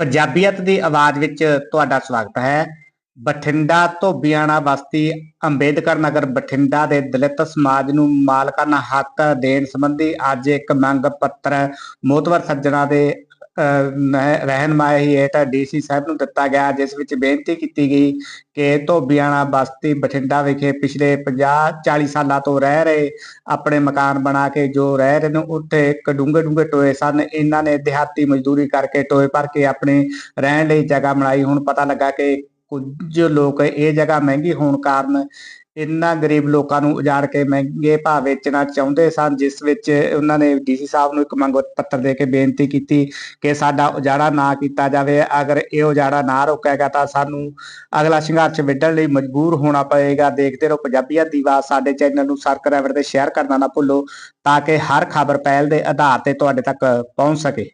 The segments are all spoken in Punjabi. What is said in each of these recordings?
ਪੰਜਾਬੀਅਤ ਦੀ ਆਵਾਜ਼ ਵਿੱਚ ਤੁਹਾਡਾ ਸਵਾਗਤ ਹੈ। ਬਠਿੰਡਾ ਧੋਬੀਆਣਾ ਬਸਤੀ ਅੰਬੇਦਕਰ ਨਗਰ ਬਠਿੰਡਾ ਦੇ ਦਲਿਤ ਸਮਾਜ ਨੂੰ ਮਾਲਕਾਨਾ ਹੱਕ ਦੇਣ ਸੰਬੰਧੀ ਅੱਜ ਇੱਕ ਮੰਗ ਪੱਤਰ ਮੋਤਵਰ ਸੱਜਣਾ ਦੇ ਰਹਿਨਮਾਈ ਹੇਠ ਡੀਸੀ ਸਾਹਿਬ ਨੂੰ ਦਿੱਤਾ ਗਿਆ, ਜਿਸ ਵਿੱਚ ਬੇਨਤੀ ਕੀਤੀ ਗਈ ਕਿ ਧੋਬੀਆਣਾ ਬਸਤੀ ਬਠਿੰਡਾ ਵਿਖੇ ਪਿਛਲੇ 50 40 ਸਾਲਾਂ ਤੋਂ ਰਹਿ ਰਹੇ ਆਪਣੇ ਮਕਾਨ ਬਣਾ ਕੇ ਜੋ ਰਹਿ ਰਹੇ ਨੇ, ਉੱਥੇ ਇੱਕ ਡੂੰਘੇ ਡੂੰਘੇ ਟੋਏ ਸਨ। ਇਹਨਾਂ ਨੇ ਦਿਹਾਤੀ ਮਜ਼ਦੂਰੀ ਕਰਕੇ ਟੋਏ ਭਰ ਕੇ ਆਪਣੇ ਰਹਿਣ ਲਈ ਜਗ੍ਹਾ ਬਣਾਈ। ਹੁਣ ਪਤਾ ਲੱਗਾ ਕਿ ਕੁਝ ਲੋਕ ਇਹ ਜਗ੍ਹਾ ਮਹਿੰਗੀ ਹੋਣ ਕਾਰਨ ਇਹਨਾਂ ਗਰੀਬ ਲੋਕਾਂ ਨੂੰ ਉਜਾੜ ਕੇ ਮਹਿੰਗੇ ਭਾਅ ਵੇਚਣਾ ਚਾਹੁੰਦੇ ਸਨ ਜਿਸ ਵਿੱਚ ਉਹਨਾਂ ਨੇ ਡੀਸੀ ਸਾਹਿਬ ਨੂੰ ਇੱਕ ਮੰਗ ਪੱਤਰ ਦੇ ਕੇ ਬੇਨਤੀ ਕੀਤੀ ਕਿ ਸਾਡਾ ਉਜਾੜਾ ਨਾ ਕੀਤਾ ਜਾਵੇ। ਅਗਰ ਇਹ ਉਜਾੜਾ ਨਾ ਰੋਕਿਆ ਤਾਂ ਸਾਨੂੰ ਅਗਲਾ ਸੰਘਰਸ਼ ਵਿੱਢਣ ਲਈ ਮਜਬੂਰ ਹੋਣਾ ਪਏਗਾ। ਦੇਖਦੇ ਰਹੋ ਪੰਜਾਬੀਅਤ ਦੀ ਆਵਾਜ਼ ਸਾਡੇ ਚੈਨਲ ਨੂੰ ਸਬਸਕ੍ਰਾਈਬ ਤੇ ਸ਼ੇਅਰ ਕਰਨਾ ਨਾ ਭੁੱਲੋ ਤਾਂ ਕਿ ਹਰ ਖਬਰ ਪਹਿਲ ਦੇ ਆਧਾਰ ਤੇ ਤੁਹਾਡੇ ਤੱਕ ਪਹੁੰਚ ਸਕੇ।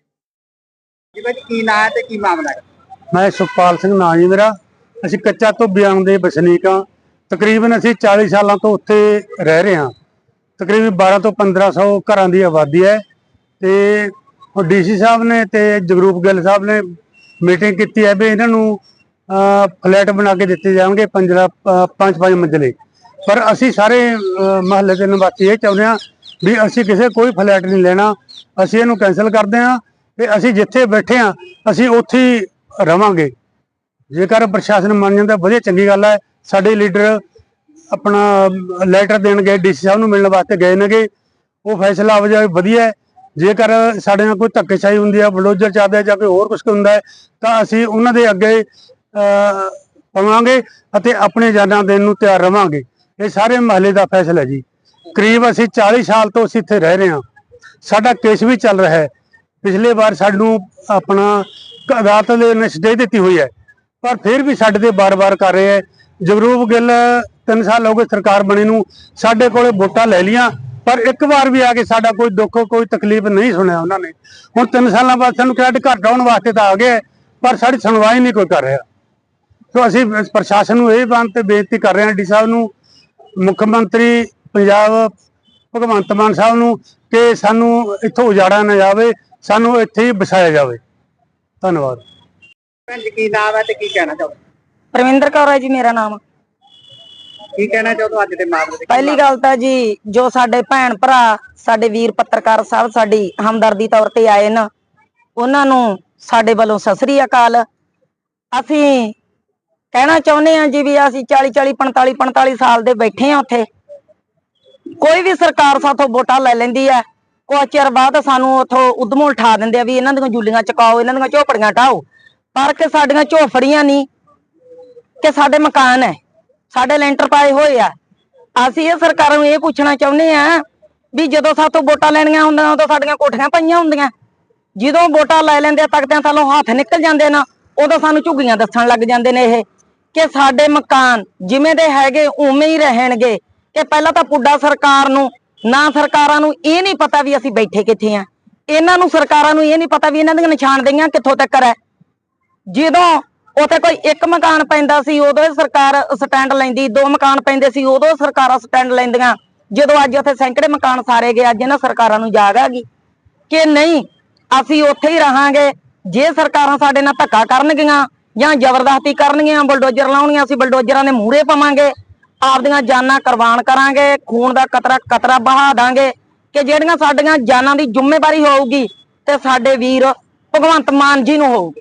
ਜੀ ਬਾਈ ਕੀ ਨਾਂ ਹੈ ਤੇ ਕੀ ਮਾਮਲਾ ਹੈ? ਮੈਂ ਸੁਖਪਾਲ ਸਿੰਘ ਨਾਂ ਜੀ ਮੇਰਾ। ਅਸੀਂ ਕੱਚਾ ਧੁੱਬਿਆਂ ਦੇ ਵਸਨੀਕ ਹਾਂ। ਤਕਰੀਬਨ ਅਸੀਂ 40 ਸਾਲਾਂ ਤੋਂ ਉੱਥੇ ਰਹਿ ਰਹੇ ਹਾਂ। ਤਕਰੀਬਨ 12 ਤੋਂ 1500 ਘਰਾਂ ਦੀ ਆਬਾਦੀ ਹੈ ਤੇ ਉਹ ਡੀਸੀ ਸਾਹਿਬ ਨੇ ਤੇ ਜਗਰੂਪ ਗਿੱਲ ਸਾਹਿਬ ਨੇ ਮੀਟਿੰਗ ਕੀਤੀ ਹੈ ਵੀ ਇਹਨਾਂ ਨੂੰ ਫਲੈਟ ਬਣਾ ਕੇ ਦਿੱਤੇ ਜਾਣਗੇ ਪੰਜਲਾ ਪੰਜ ਪੰਜ ਮੰਜ਼ਲੇ। ਪਰ ਅਸੀਂ ਸਾਰੇ ਮਹੱਲੇ ਦੇ ਨਿਵਾਸੀ ਇਹ ਚਾਹੁੰਦੇ ਹਾਂ ਵੀ ਅਸੀਂ ਕਿਸੇ ਕੋਈ ਫਲੈਟ ਨਹੀਂ ਲੈਣਾ। ਅਸੀਂ ਇਹਨੂੰ ਕੈਨਸਲ ਕਰਦੇ ਹਾਂ ਤੇ ਅਸੀਂ ਜਿੱਥੇ ਬੈਠੇ ਹਾਂ, ਅਸੀਂ ਉੱਥੇ ਹੀ ਰਵਾਂਗੇ। ਜੇਕਰ ਪ੍ਰਸ਼ਾਸਨ ਮੰਨ ਜਾਂਦਾ ਵਧੀਆ ਚੰਗੀ ਗੱਲ ਹੈ। ਸਾਡੇ ਲੀਡਰ ਆਪਣਾ ਲੈਟਰ ਦੇਣ ਗਏ ਡੀਸੀ ਸਾਹਿਬ ਨੂੰ ਮਿਲਣ ਵਾਸਤੇ ਗਏ ਨੇਗੇ। ਉਹ ਫੈਸਲਾ ਹੋ ਜਾਵੇ ਵਧੀਆ ਜੇਕਰ ਸਾਡੇ ਨਾਲ ਕੋਈ ਧੱਕੇਸ਼ਾਹੀ ਹੁੰਦੀ ਹੈ ਬਲੋਜਰ ਚੱਲਦਾ ਜਾਂ ਕੋਈ ਹੋਰ ਕੁਝ ਹੁੰਦਾ ਹੈ ਤਾਂ ਅਸੀਂ ਉਹਨਾਂ ਦੇ ਅੱਗੇ ਅਹ, ਪਵਾਂਗੇ ਅਤੇ ਆਪਣੇ ਜਾਨਾਂ ਦੇਣ ਨੂੰ ਤਿਆਰ ਰਵਾਂਗੇ। ਇਹ ਸਾਰੇ ਮਹੱਲੇ ਦਾ ਫੈਸਲਾ ਜੀ। ਕਰੀਬ ਅਸੀਂ 40 ਸਾਲ ਤੋਂ ਅਸੀਂ ਇੱਥੇ ਰਹਿ ਰਹੇ ਹਾਂ। ਸਾਡਾ ਕੇਸ ਵੀ ਚੱਲ ਰਿਹਾ ਹੈ। ਪਿਛਲੇ ਵਾਰ ਸਾਨੂੰ ਆਪਣਾ ਅਦਾਲਤ ਦੇ ਨੇ ਸਟੇ ਦਿੱਤੀ ਹੋਈ ਹੈ। ਪਰ ਫਿਰ ਵੀ ਸਾਡੇ ਤੇ ਬਾਰ-ਬਾਰ ਕਰ ਰਹੇ ਹੈ ਜਗਰੂਪ ਗਿੱਲ ਤਿੰਨ ਸਾਲ ਹੋ ਗਏ ਸਰਕਾਰ ਬਣੇ ਨੂੰ, ਸਾਡੇ ਕੋਲੇ ਵੋਟਾਂ ਲੈ ਲੀਆਂ ਪਰ ਇੱਕ ਵਾਰ ਵੀ ਆ ਕੇ ਸਾਡਾ ਕੋਈ ਦੁੱਖ, ਕੋਈ ਤਕਲੀਫ ਨਹੀਂ ਸੁਣਿਆ ਉਹਨਾਂ ਨੇ। ਹੁਣ ਤਿੰਨ ਸਾਲਾਂ ਬਾਅਦ ਸਾਨੂੰ ਕ੍ਰੈਡਿਟ ਘੱਟ ਆਉਣ ਵਾਸਤੇ ਤਾਂ ਆ ਗਏ ਪਰ ਸਾਡੀ ਸੁਣਵਾਈ ਨਹੀਂ ਕੋਈ ਕਰ ਰਿਹਾ। ਸੋ ਅਸੀਂ ਪ੍ਰਸ਼ਾਸਨ ਨੂੰ ਇਹ ਬੰਦ ਤੇ ਬੇਨਤੀ ਕਰ ਰਹੇ ਹਾਂ ਡੀ ਸਾਹਿਬ ਨੂੰ, ਮੁੱਖ ਮੰਤਰੀ ਪੰਜਾਬ ਭਗਵੰਤ ਮਾਨ ਸਾਹਿਬ ਨੂੰ, ਕਿ ਸਾਨੂੰ ਇੱਥੋਂ ਉਜਾੜਾ ਨਾ ਜਾਵੇ, ਸਾਨੂੰ ਇੱਥੇ ਹੀ ਵਸਾਇਆ ਜਾਵੇ। ਧੰਨਵਾਦ। ਭੈਣ ਜੀ ਕੀ ਨਾਮ ਹੈ ਤੇ ਕੀ ਕਹਿਣਾ ਚਾਹੋ ਪਰਵਿੰਦਰ ਕੌਰ ਹੈ ਜੀ ਮੇਰਾ ਨਾਮ। ਕੀ ਕਹਿਣਾ ਚਾਹੋ ਅੱਜ ਦੇ ਮਾਮਲੇ ਤੇ ਪਹਿਲੀ ਗੱਲ ਤਾਂ ਜੀ ਜੋ ਸਾਡੇ ਭੈਣ ਭਰਾ ਸਾਡੇ ਵੀਰ ਪੱਤਰਕਾਰ ਸਾਹਿਬ ਸਾਡੀ ਹਮਦਰਦੀ ਤੌਰ ਤੇ ਆਏ ਨੇ ਉਹਨਾਂ ਨੂੰ ਸਾਡੇ ਵੱਲੋਂ ਸਤਿ ਸ੍ਰੀ ਅਕਾਲ। ਅਸੀਂ ਕਹਿਣਾ ਚਾਹੁੰਦੇ ਹਾਂ ਜੀ ਵੀ ਅਸੀਂ 40 40 45 45 ਸਾਲ ਦੇ ਬੈਠੇ ਹਾਂ ਉੱਥੇ। ਕੋਈ ਵੀ ਸਰਕਾਰ ਸਾਥੋਂ ਵੋਟਾਂ ਲੈ ਲੈਂਦੀ ਹੈ ਕੁਝ ਚਿਰ ਬਾਅਦ ਸਾਨੂੰ ਉੱਥੋਂ ਉਦਮੋਂ ਉਠਾ ਦਿੰਦੇ ਆ ਵੀ ਇਹਨਾਂ ਦੀਆਂ ਜੁਲੀਆਂ ਚਕਾਓ ਇਹਨਾਂ ਦੀਆਂ ਝੋਪੜੀਆਂ ਢਾਓ। ਪਰ ਕਿ ਸਾਡੀਆਂ ਝੋਫੜੀਆਂ ਨਹੀਂ ਕਿ ਸਾਡੇ ਮਕਾਨ ਹੈ, ਸਾਡੇ ਲੈਂਟਰ ਪਾਏ ਹੋਏ ਆ। ਅਸੀਂ ਇਹ ਸਰਕਾਰਾਂ ਨੂੰ ਇਹ ਪੁੱਛਣਾ ਚਾਹੁੰਦੇ ਆ ਵੀ ਜਦੋਂ ਸਾਤੋਂ ਵੋਟਾਂ ਲੈਣੀਆਂ ਹੁੰਦੀਆਂ, ਉਦੋਂ ਸਾਡੀਆਂ ਕੋਠੀਆਂ ਪਈਆਂ ਹੁੰਦੀਆਂ। ਜਦੋਂ ਵੋਟਾਂ ਲੈ ਲੈਂਦੇ ਆ ਤਖਤਿਆਂ ਥੱਲੋਂ ਹੱਥ ਨਿਕਲ ਜਾਂਦੇ ਨਾ, ਉਦੋਂ ਸਾਨੂੰ ਝੁੱਗੀਆਂ ਦੱਸਣ ਲੱਗ ਜਾਂਦੇ ਨੇ ਇਹ, ਕਿ ਸਾਡੇ ਮਕਾਨ ਜਿਵੇਂ ਦੇ ਹੈਗੇ, ਉਵੇਂ ਹੀ ਰਹਿਣਗੇ। ਕਿ ਪਹਿਲਾਂ ਤਾਂ ਪੁੱਡਾ ਸਰਕਾਰ ਨੂੰ, ਨਾ ਸਰਕਾਰਾਂ ਨੂੰ ਇਹ ਨਹੀਂ ਪਤਾ ਵੀ ਅਸੀਂ ਬੈਠੇ ਕਿੱਥੇ ਆ। ਇਹਨਾਂ ਨੂੰ ਸਰਕਾਰਾਂ ਨੂੰ ਇਹ ਨਹੀਂ ਪਤਾ ਵੀ ਇਹਨਾਂ ਦੀਆਂ ਨਿਸ਼ਾਨਦੇਹੀਆਂ ਕਿੱਥੋਂ ਤੱਕ ਹੈ ਜਦੋਂ ਉੱਥੇ ਕੋਈ ਇੱਕ ਮਕਾਨ ਪੈਂਦਾ ਸੀ, ਉਦੋਂ ਸਰਕਾਰ ਸਟੈਂਡ ਲੈਂਦੀ, ਦੋ ਮਕਾਨ ਪੈਂਦੇ ਸੀ, ਉਦੋਂ ਸਰਕਾਰਾਂ ਸਟੈਂਡ ਲੈਂਦੀਆਂ। ਜਦੋਂ ਅੱਜ ਉੱਥੇ ਸੈਂਕੜੇ ਮਕਾਨ ਸਾਰੇ ਗਏ, ਅੱਜ ਇਹਨਾਂ ਸਰਕਾਰਾਂ ਨੂੰ ਯਾਦ ਆ ਗਈ ਕਿ ਨਹੀਂ, ਅਸੀਂ ਉੱਥੇ ਹੀ ਰਹਾਂਗੇ, ਜੇ ਸਰਕਾਰਾਂ ਸਾਡੇ ਨਾਲ ਧੱਕਾ ਕਰਨਗੀਆਂ ਜਾਂ ਜ਼ਬਰਦਸਤੀ ਕਰਨਗੀਆਂ, ਬਲਡੋਜ਼ਰ ਲਾਉਣਗੀਆਂ ਅਸੀਂ ਬਲਡੋਜ਼ਰਾਂ ਦੇ ਮੂਹਰੇ ਪਵਾਂਗੇ, ਆਪਦੀਆਂ ਜਾਨਾਂ ਕੁਰਬਾਨ ਕਰਾਂਗੇ, ਖੂਨ ਦਾ ਕਤਰਾ ਕਤਰਾ ਬਹਾ ਦਾਂਗੇ ਕਿ ਜਿਹੜੀਆਂ ਸਾਡੀਆਂ ਜਾਨਾਂ ਦੀ ਜ਼ਿੰਮੇਵਾਰੀ ਹੋਊਗੀ ਤੇ ਸਾਡੇ ਵੀਰ ਭਗਵੰਤ ਮਾਨ ਜੀ ਨੂੰ ਹੋਊਗੀ।